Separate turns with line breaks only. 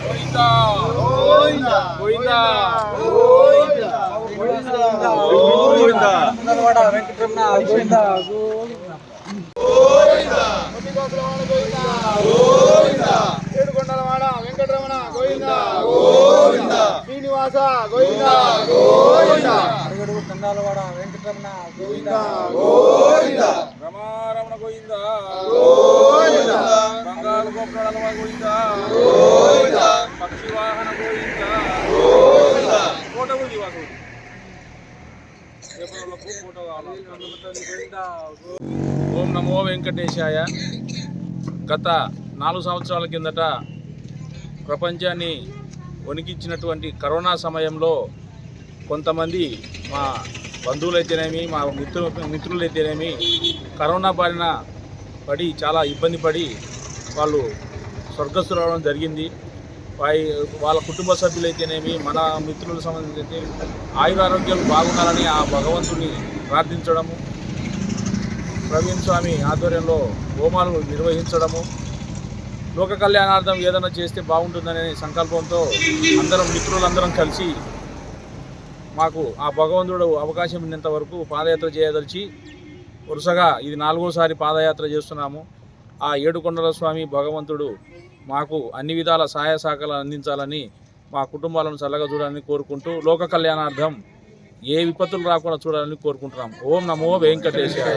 గోవిందా గోవిందా
వెంకటరమణ గోవింద
ఏడుకొండలవాడ వెంకటరమణ గోవిందా శ్రీనివాస గోవిందా
అడుగడుగు తండాలవాడ వెంకటరమణ గోవింద
రమారమణ ఓం నమో వెంకటేశాయ. గత నాలుగు సంవత్సరాల కిందట ప్రపంచాన్ని వణికించినటువంటి కరోనా సమయంలో కొంతమంది మా బంధువులైతేనేమి మా మిత్రు మిత్రులైతేనేమి కరోనా బారిన పడి చాలా ఇబ్బంది పడి వాళ్ళు స్వర్గస్థులు రావడం జరిగింది. వాళ్ళ కుటుంబ సభ్యులైతేనేమి మన మిత్రులకు సంబంధించి ఆయుర ఆరోగ్యాలు బాగుండాలని ఆ భగవంతుని ప్రార్థించడము ప్రవీణ్ స్వామి ఆధ్వర్యంలో హోమాలు నిర్వహించడము లోక కళ్యాణార్థం ఏదైనా చేస్తే బాగుంటుందనే సంకల్పంతో అందరం మిత్రులందరం కలిసి మాకు ఆ భగవంతుడు అవకాశం ఉన్నంత వరకు పాదయాత్ర చేయదలిచి వరుసగా ఇది నాలుగోసారి పాదయాత్ర చేస్తున్నాము. ఆ ఏడుకొండల స్వామి భగవంతుడు మాకు అన్ని విధాల సహాయ సహకారాలు అందించాలని మా కుటుంబాలను చల్లగా చూడాలని కోరుకుంటూ లోక కళ్యాణార్థం ఏ విపత్తులు రాకుండా చూడాలని కోరుకుంటున్నాం. ఓం నమో వెంకటేశ్వర